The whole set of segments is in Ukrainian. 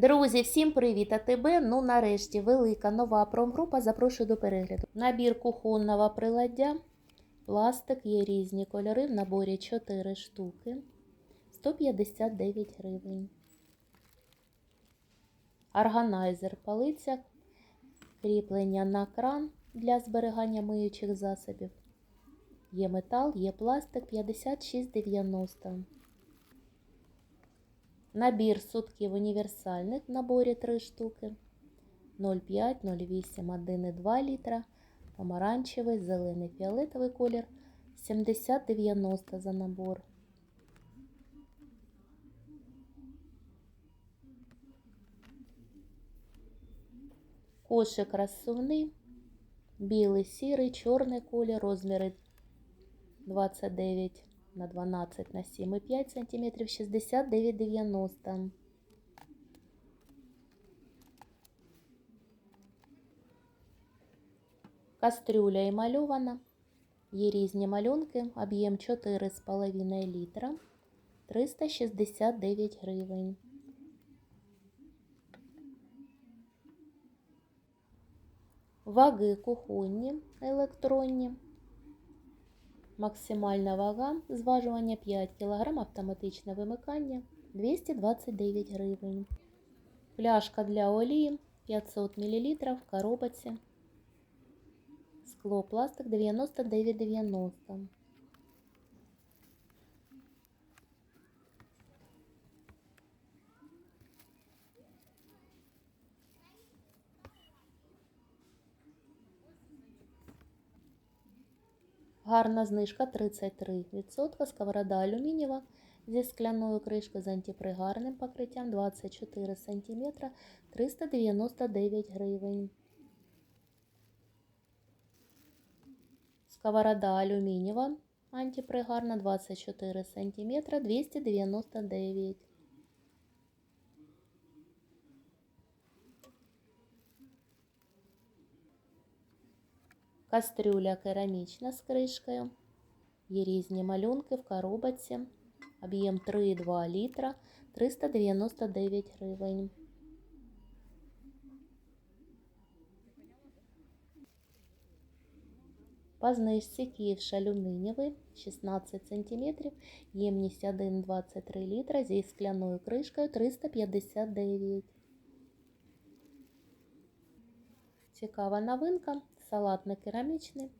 Друзі, всім привіт! А тебе, ну нарешті, велика нова промгрупа. Запрошую до перегляду. Набір кухонного приладдя. Пластик є різні кольори. В наборі 4 штуки. 159 гривень. Органайзер палиця. Кріплення на кран для зберігання миючих засобів. Є метал, є пластик 56,90. Набір сутків універсальних в наборі 3 штуки. 0,5, 0,8, 1,2 літра. Помаранчевий, зелений, фіолетовий колір. 70,90 за набор. Кошик розсувний. Білий, сірий, чорний колір, розміри 29 на 12 на 7,5 см 69,90. Кастрюля емальована. Є різні малюнки. Об'єм 4,5 літра. 369 гривень. Ваги кухонні електронні. Максимальна вага зважування 5 кг, автоматичне вимикання 229 гривень. Пляшка для олії 500 мл в коробці. Скло пластик 99,90. Гарна знижка 33%. Сковорода алюмінієва зі скляною кришкою з антипригарним покриттям 24 см 399 гривень. Сковорода алюмінієва антипригарна 24 см 299 Кастрюля керамічна з кришкою. Є різні малюнки в коробці. Об'єм 3,2 літра 399 гривень. По знижці ківш алюмінієвий 16 см, ємність 1,23 літра зі скляною кришкою 359. Цікава новинка. Салатний керамічний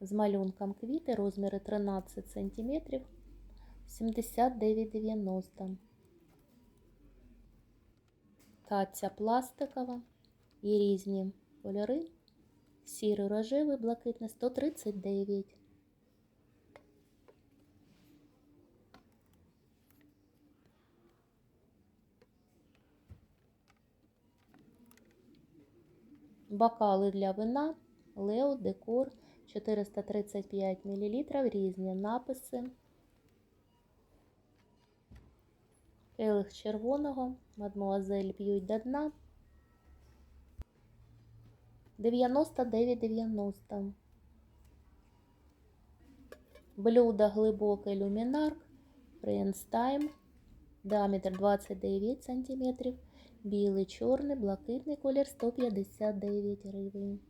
з малюнком квіти, розміри 13 см 79,90. Таця пластикова і різні кольори. Сірий рожевий, блакитний 139. Бокали для вина, Лео, декор 435 мл, різні написи. Келих червоного, мадмуазель б'ють до дна. 99,90. Блюдо глибокий люмінарк, Prince Time, діаметр 29 см, білий, чорний, блакитний колір 159 гривень.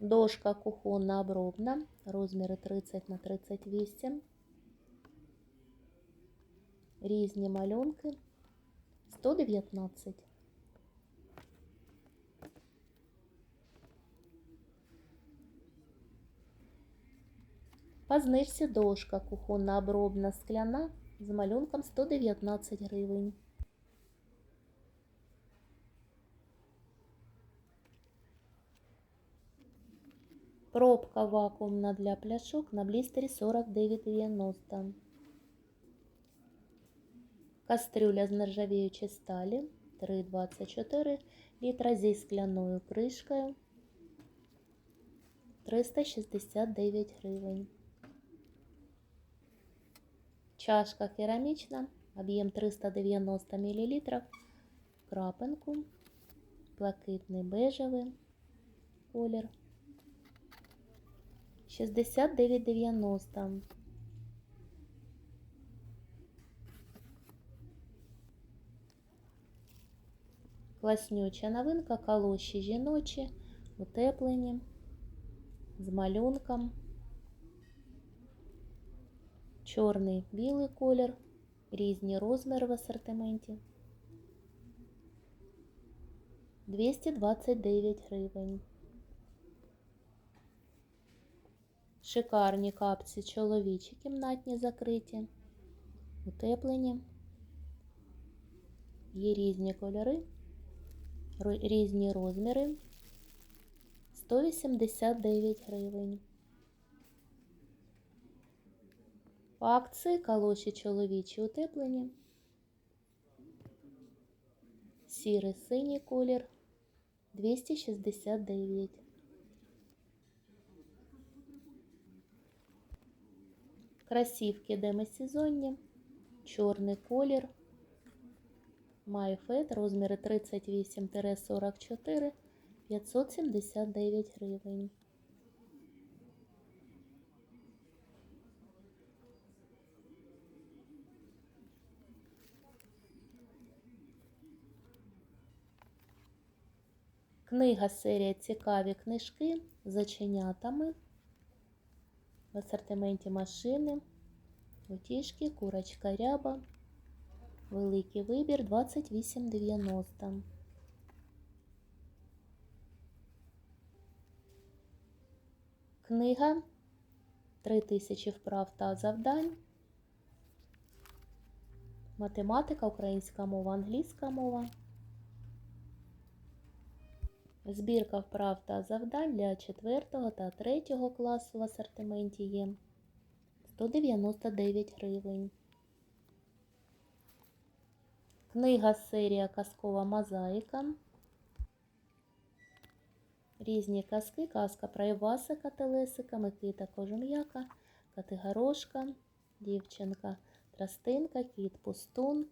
Дошка кухонна обробна, розміри 30 на 38. Різні малюнки 119. По знижці дошка кухонна обробна скляна з малюнком 119 гривень. Пробка вакуумна для пляшок на блістері 49,90. Кастрюля з нержавіючої сталі 3,24 літра зі скляною кришкою 369 гривень. Чашка керамічна, об'єм 390 мл, крапинку, блакитний бежевий колір. 69,90. Класнюча новинка, калоші жіночі, утеплені, з малюнком. Чорний, білий колір, різні розміри в асортименті. 229 гривень. Шикарні капці чоловічі кімнатні закриті, утеплені. Є різні кольори, різні розміри. 189 гривень. Акції калоші чоловічі утеплені. Сірий синій колір 269. Красівки демисезонні, чорний колір. Майфет, розміри 38-44, 579 гривень. Книга серія Цікаві книжки з оченятами. В асортименті машини, утішки, курочка ряба. Великий вибір 28,90. Книга 3000 вправ та завдань. Математика, українська мова, англійська мова. Збірка вправ та завдань для 4 та 3 класу в асортименті є 199 гривень. Книга серія Казкова мозаїка. Різні казки. Казка про Івасика Телесика, Микита Кожум'яка, Катигарошка, дівчинка Трастинка, Кіт Пустун.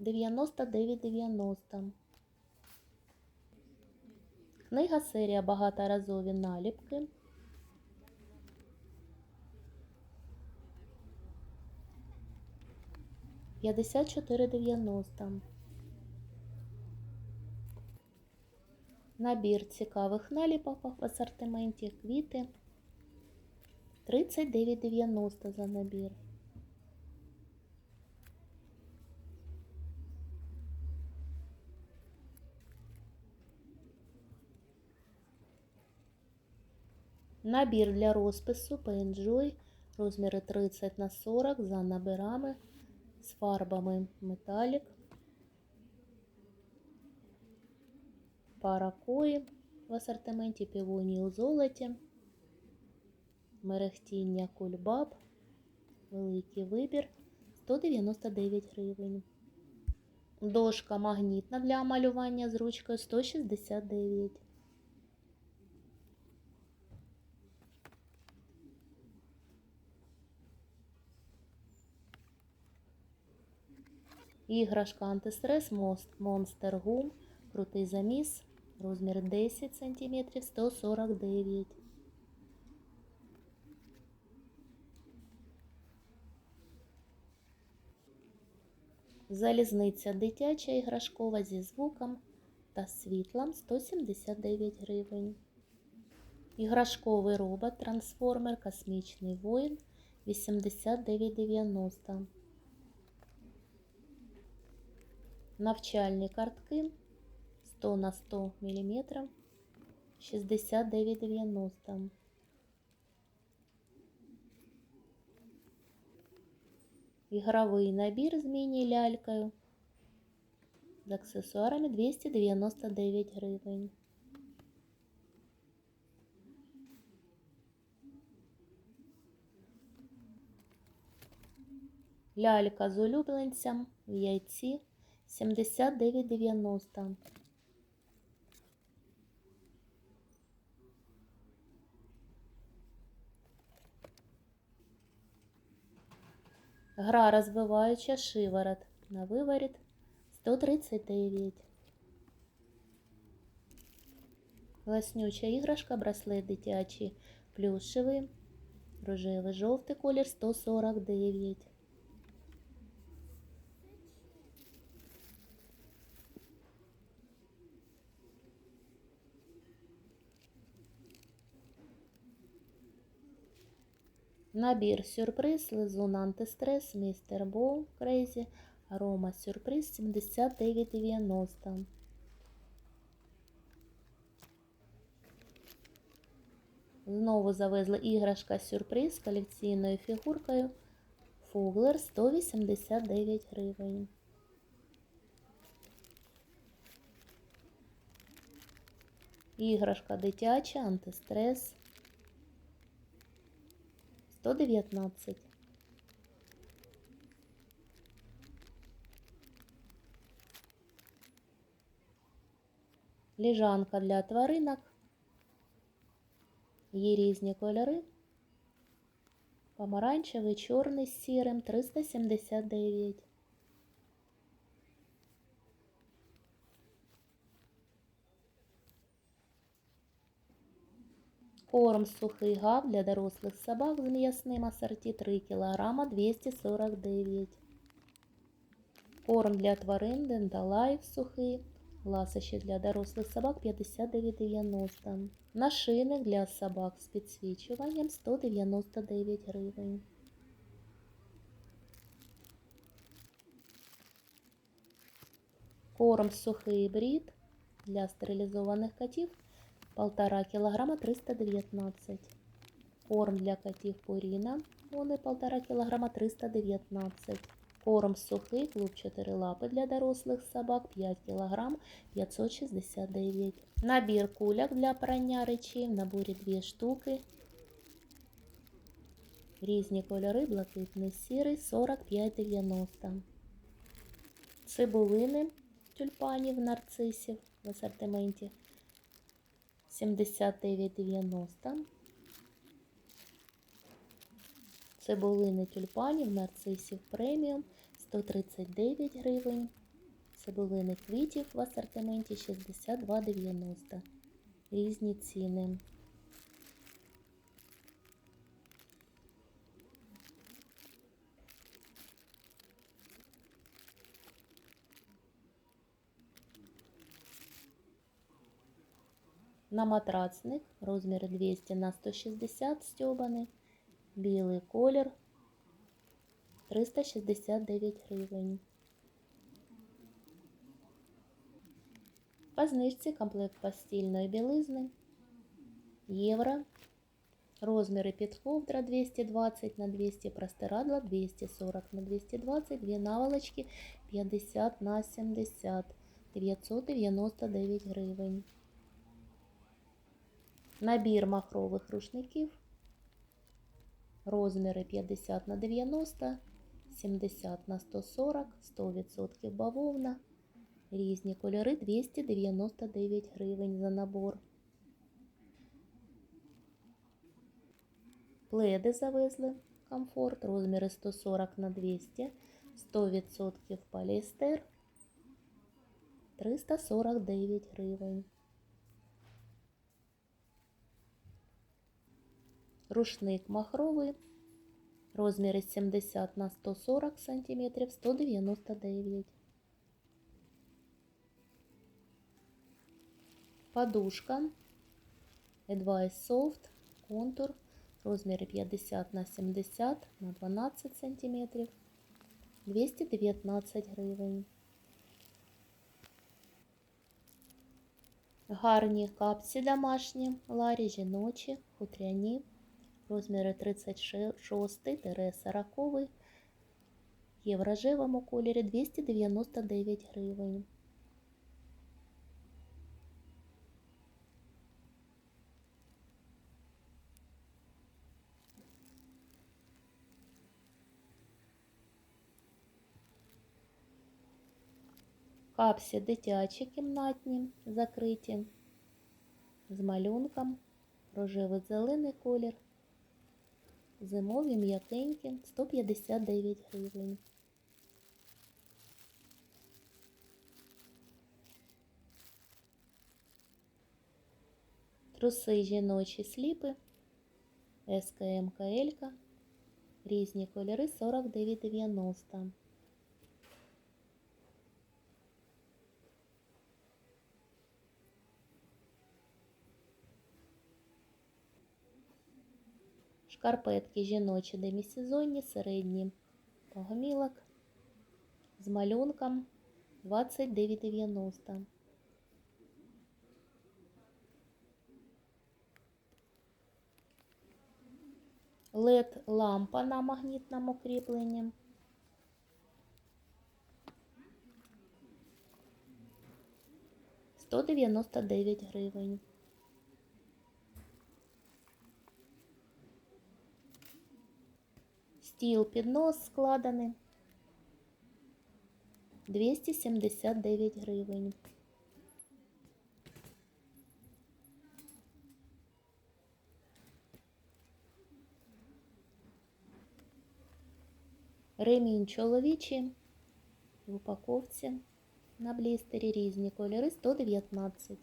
99,90. Книга серія Багаторазові наліпки. П'ятдесят чотири дев'яносто. Набір цікавих наліпок в асортименті квіти. 39,90 за набір. Набір для розпису Paint розміри 30 на 40 за набирами з фарбами. Металік, пара кої в асортименті півонії у золоті, мерехтіння кульбаб, великий вибір. 199 гривень. Дошка магнітна для малювання з ручкою 169 Іграшка антистрес Monster Gum, крутий заміс, розмір 10 см 149 Залізниця дитяча іграшкова зі звуком та світлом 179 гривень. Іграшковий робот трансформер Космічний воїн 89,90 Навчальні картки 100 на 100 мм 69,90. Ігровий набір з міні-лялькою з аксесуарами 299 гривень. Лялька з улюбленцем в яйці 79,90. Гра розвиваюча шиворот на виворіт 139. Ласнюча іграшка, браслет дитячий, плюшевий, рожевий, жовтий колір 149. Набір сюрприз, лизун антистрес, містер Боу, Крейзі, арома сюрприз 79,90. Знову завезли іграшка сюрприз з колекційною фігуркою Фуглер 189 гривень. Іграшка дитяча, антистрес 119. Ліжанка для тваринок. Є різні кольори. Помаранчевий, чорний з сірим 379. Корм сухий гав для дорослих собак з м'ясним асорті 3 кг 249. Корм для тварин Денталайф сухий. Ласощі для дорослих собак 59,90. Нашийник для собак з підсвічуванням 199 гривень. Корм сухий брід для стерилізованих котів 1,5 кг 319. Корм для котів Пуріна, вони 1,5 кг 319. Корм сухий, клуб 4 лапи для дорослих собак 5 кг 569. Набір куляк для прання речей в наборі 2 штуки. Різні кольори, блакитний сірий 45,90. Цибулини тюльпанів нарцисів в асортименті 79,90. Цибулини тюльпанів нарцисів преміум 139 гривень. Цибулини квітів в асортименті 62,90. Різні ціни. На матрацник розмір 200 на 160 стьобаний. Білий колір 369 гривень. По знижці комплект постільної білизни євро. Розміри під ковдра 220 на 200, простирадла 240 на 220, дві наволочки 50 на 70, 999 гривень. Набір махрових рушників. Розміри 50 на 90, 70 на 140, 100% бавовна. Різні кольори 299 гривень за набор. Пледи завезли комфорт, розміри 140 на 200, 100% поліестер 349 гривень. Рушник махровий, розміри 70 на 140 см, 199. Подушка Advice Soft, контур, розміри 50 на 70 на 12 см, 219 гривень. Гарні капці домашні, ларі жіночі, хутряні, Розміри 36-40, є в рожевому кольорі 299 гривень. Капсі дитячі кімнатні, закриті, з малюнком, рожевий зелений колір, зимові м'якенькі, 159 гривень. Труси жіночі сліпи, СКМ різні кольори 49,90. Шкарпетки жіночі демісезонні, середні погомілок з малюнком 29,90. LED лампа на магнітному кріпленні. Сто дев'яносто дев'ять гривень. Стіл піднос складений. 279 гривень. Ремінь чоловічий в упаковці на блістері різні кольори 119.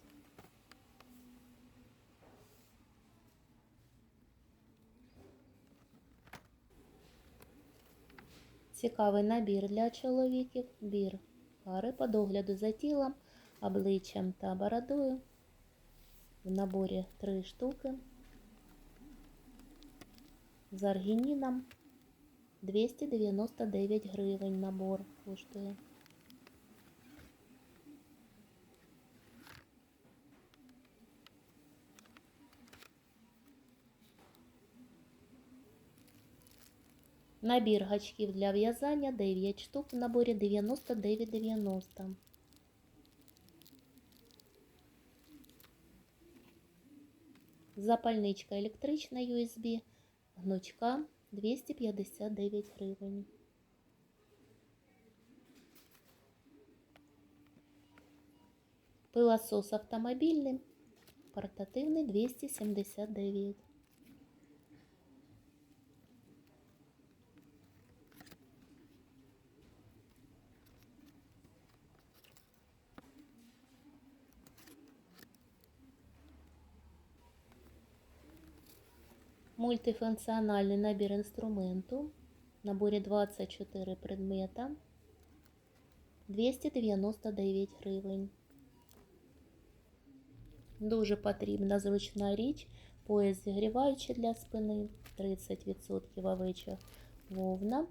Цікавий набір для чоловіків. Бір пари по догляду за тілом, обличчям та бородою. В наборі три штуки. З аргініном 299 гривень набор коштує. Набір гачків для в'язання 9 штук в наборі 99,90. Запальничка електрична USB, гнучка 259 гривень. Пилосос автомобільний, портативний 279. Мультифункціональний набір інструменту. В наборі 24 предмета. 299 гривень. Дуже потрібна зручна річ. Пояс зігріваючий для спини. 30% овеча вовна.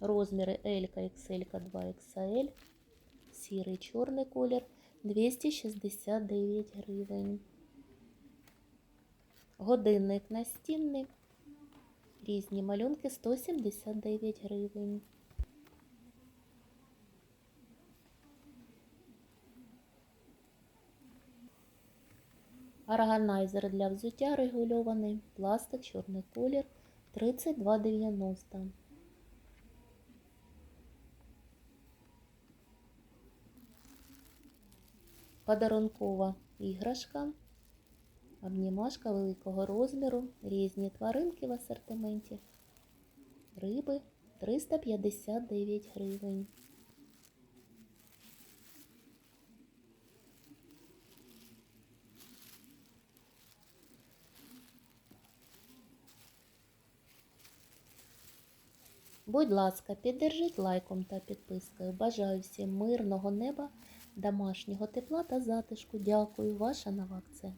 Розміри L, XL, 2XL. Сірий чорний колір 269 гривень. Годинник настінний. Різні малюнки 179 гривень. Органайзер для взуття регульований. Пластик, чорний колір 32,90. Подарункова іграшка. Обнімашка великого розміру, різні тваринки в асортименті, риби 359 гривень. Будь ласка, піддержіть лайком та підпискою. Бажаю всім мирного неба, домашнього тепла та затишку. Дякую, ваша Навакце.